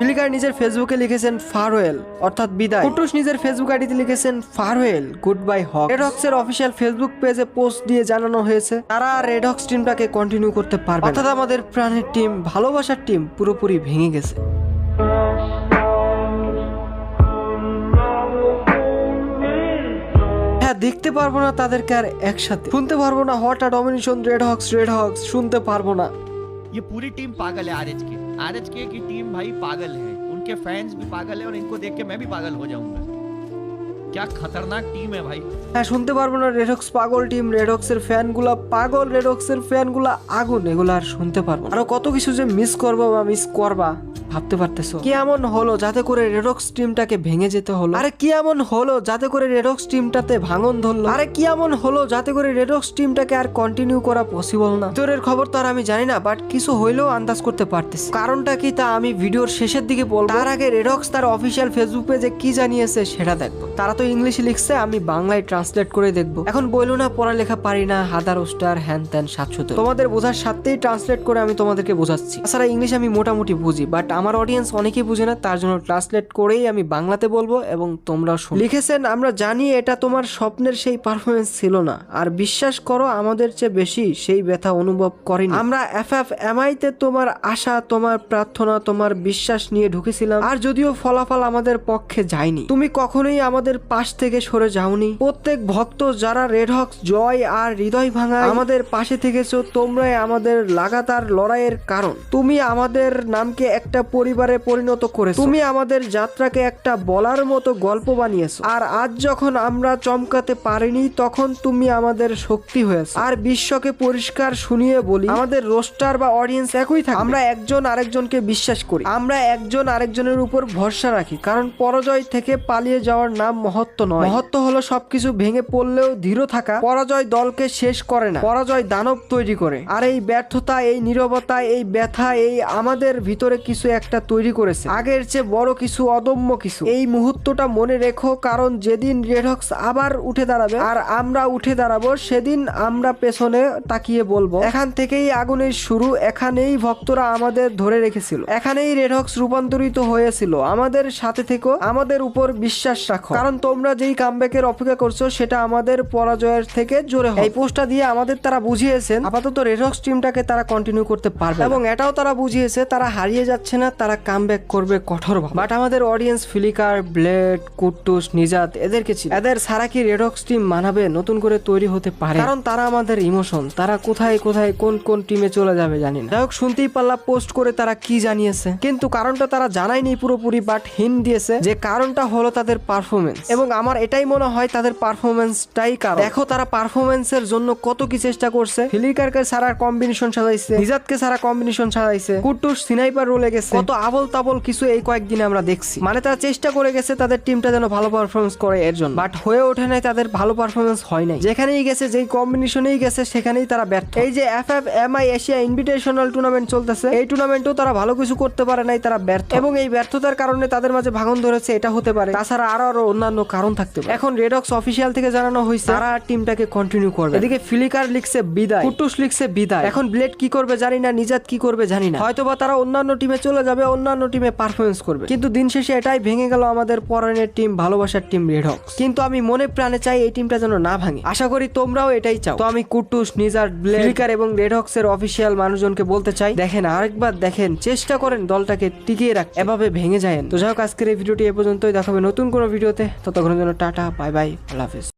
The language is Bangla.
ফিলিকার নিজের ফেসবুকে লিখেছেন ফারওয়েল অর্থাৎ বিদায় কুটুস নিজের ফেসবুক আইডিতে লিখেছেন farewell goodbye Hawk Red হক্সের official Facebook পেজে পোস্ট দিয়ে জানানো হয়েছে তারা রেড হক্স টিমটাকে কন্টিনিউ করতে পারবে না। অর্থাৎ আমাদের প্রাণের টিম ভালোবাসার টিম পুরোপুরি ভেঙে গেছে হ্যাঁ দেখতে পারবো না তাদেরকে আর একসাথে শুনতে পারবো না hot domination Red Hawks Red Hawks শুনতে পারবো না ये पूरी टीम पागल है आरएच के आरएच के की टीम भाई पागल है उनके फैंस भी पागल है और इनको देख के मैं भी पागल हो जाऊंगा क्या खतरनाक टीम है भाई হ্যাঁ শুনতে পারবো না রেডক্স পাগল টিম রেডক্সের ফ্যানগুলা পাগল রেডক্সের ফ্যানগুলা আগুন এগুলো আর শুনতে পারবো না। আরো কত কিছু যে মিস করবো বা মিস করবা ভাবতে পারতেছো? কি এমন হলো যাতে করে রেডক্স টিমটাকে ভেঙে যেতে হলো? আরে কি এমন হলো যাতে করে রেডক্স টিমটাতে ভাঙন ধরলো? আরে কি এমন হলো যাতে করে রেডক্স টিমটাকে আর কন্টিনিউ করা পসিবল না? তোরের খবর তো আর আমি জানি না বাট কিছু হইলেও আন্দাজ করতে পারতেছি। কারণটা কি তা আমি ভিডিওর শেষের দিকে বলব? তার আগে রেডক্স তার অফিসিয়াল ফেসবুক পেজে কি জানিয়েছে সেটা দেখব। তারা তো ইংলিশে লিখছে আমি বাংলায় ট্রান্সলেট করে দেখব। এখন বলল না পড়ালেখা পারি না হাদার ওস্টার হ্যান ত্যান সাতশো তোমাদের বোঝার সাথেই ট্রান্সলেট করে আমি তোমাদেরকে বোঝাচ্ছি। তাছাড়া ইংলিশ আমি মোটামুটি বুঝি বাট আমার অডিয়েন্স অনেকেই বুঝে না, তার জন্য ট্রান্সলেট করেই আমি বাংলাতে বলব এবং তোমরাও শুনো। লিখেছেন, আমরা জানি এটা তোমার স্বপ্নের সেই পারফরমেন্স ছিল না, আর বিশ্বাস করো আমাদের চেয়ে বেশি সেই ব্যথা অনুভব করিনি। আমরা এফ এফ এমআইতে তোমার আশা, তোমার প্রার্থনা, তোমার বিশ্বাস নিয়ে ঢুকেছিলাম, আর যদিও ফলাফল আমাদের পক্ষে যায়নি। তুমি কখনোই আমাদের পাশ থেকে সরে যাওনি। প্রত্যেক ভক্ত যারা রেড হক্স জয় আর হৃদয় ভাঙা আমাদের পাশে থেকেছো, তোমরাই আমাদের লাগাতার লড়াইয়ের কারণ। তুমি আমাদের নামকে একটা পরিবারে পরিণত করেছ। তুমি আমাদের যাত্রাকে একটা বলার মতো গল্প বানিয়েছো। আর আজ যখন আমরা চমকাতে পারিনি তখন তুমি আমাদের শক্তি হয়েছে। আর বিশ্বকে পরিষ্কার শুনিয়ে বলি আমাদের রোস্টার বা অডিয়েন্স একই থাকে আমরা একজন আরেকজনকে বিশ্বাস করি। আমরা একজন আরেকজনের উপর ভরসা রাখি কারণ পরাজয় থেকে পালিয়ে যাওয়ার নাম মহত্ব নয়। মহত্ব হলো সবকিছু ভেঙে পড়লেও ধীর থাকা। পরাজয় দলকে শেষ করে না। পরাজয় দানব তৈরি করে। আর এই ব্যর্থতা এই নীরবতা এই ব্যথা এই আমাদের ভিতরে কিছু একটা তৈরি করেছে। আগের চেয়ে বড় কিছু অদম্য কিছু। এই মুহূর্তটা মনে রেখো, কারণ যেদিন রেডক্স আবার উঠে দাঁড়াবে আর আমরা উঠে দাঁড়াবো, সেদিন আমরা পেছনে তাকিয়ে বলব। এখান থেকেই আগুনের শুরু, এখানেই ভক্তরা আমাদের ধরে রেখেছিল। এখানেই রেডক্স রূপান্তরিত হয়েছিল। আমাদের সাথে থেকো, আমাদের উপর বিশ্বাস রাখো। কারণ তোমরা যেই কামব্যাকের অপেক্ষা করছ, সেটা আমাদের পরাজয়ের থেকে জোরে হবে। এই পোস্টটা দিয়ে আমাদের তারা বুঝিয়েছেন, আপাতত রেডক্স টিমটাকে তারা কন্টিনিউ করতে পারবে এবং এটাও তারা বুঝিয়েছে, তারা হারিয়ে যাচ্ছে না তারা কামব্যাক করবে কঠোর বাট আমাদের অডিয়েন্স ফিলিকার, ব্লেড, কুট্টুস, নিজাত এদেরকে ছিল এদের সারা কি রেডক্স টিম মানাবে, নতুন করে তৈরি হতে পারে। কারণ তারা আমাদের ইমোশন তারা কোথায় কোথায়, কোন কোন টিমে চলে যাবে জানি না। যাই হোক, শুনতেই পারলাম পোস্ট করে তারা কি জানিয়েছে। কিন্তু কারণটা তারা জানায়নি পুরোপুরি বাট হিন দিয়েছে যে কারণটা হলো তাদের পারফরমেন্স এবং আমার এটাই মনে হয় তাদের পারফরমেন্সটাই কারণ। দেখো তারা পারফরমেন্সের জন্য কত কি চেষ্টা করছে। ফিলিকারকে সারা কম্বিনেশন সাজাইছে, নিজাতকে সারা কম্বিনেশন সাজাইছে, কুট্টুস সিনাইপার রোলে গেছে। কত আবল তাবল কিছু এই কয়েকদিনে আমরা দেখছি। মানে তারা চেষ্টা করে গেছে তাদের টিমটা যেন ভালো পারফরমেন্স করে এর জন্য। বাট হয়ে ওঠে নাই তাদের ভালো পারফরমেন্স হয় নাই। যেখানেই গেছে, যেই কম্বিনেশনেই গেছে, সেখানেই তারা ব্যর্থ। এই যে F F M I Asia invitational tournament চলতেছে, এই টুর্নামেন্টও তারা ভালো কিছু করতে পারে নাই, তারা ব্যর্থ। এবং এই ব্যর্থতার কারণে তাদের মাঝে ভাঙন ধরেছে, এটা হতে পারে। তাছাড়া আরও আরও অন্যান্য কারণ থাকতে পারে। এখন রেডক্স অফিসিয়াল থেকে জানানো হয়েছে, তারা টিমটাকে কন্টিনিউ করবে। এদিকে ফিলিকার লিখছে, বিদায়। কুটুস লিখছে, বিদায়। এখন ব্লেড কি করবে জানি না নিজাত কি করবে জানি না। হয়তোবা তারা অন্যান্য টিমে চলে যাবে। অন্যান্য টিমে পারফরমেন্স করবে। কিন্তু দিন শেষে এটাই ভেঙে গেল আমাদের পরানের টিম ভালোবাসার টিম রেড হক্স কিন্তু আমি মনে প্রাণে চাই এই টিমটা যেন না ভাঙে। আশা করি তোমরাও এটাই চাও। তো আমি কুটুস নিজার ফিলিকার এবং রেড হক্স এর অফিসিয়াল মানুষজনকে বলতে চাই দেখেন আরেকবার দেখেন চেষ্টা করেন দলটাকে টিকিয়ে রাখ এভাবে ভেঙে যায় তো যাই হোক আজকের এই ভিডিওটি এ পর্যন্তই। দেখাবে নতুন কোনো ভিডিওতে। ততক্ষণের জন্য টাটা বাই বাই আল্লাহ হাফিজ।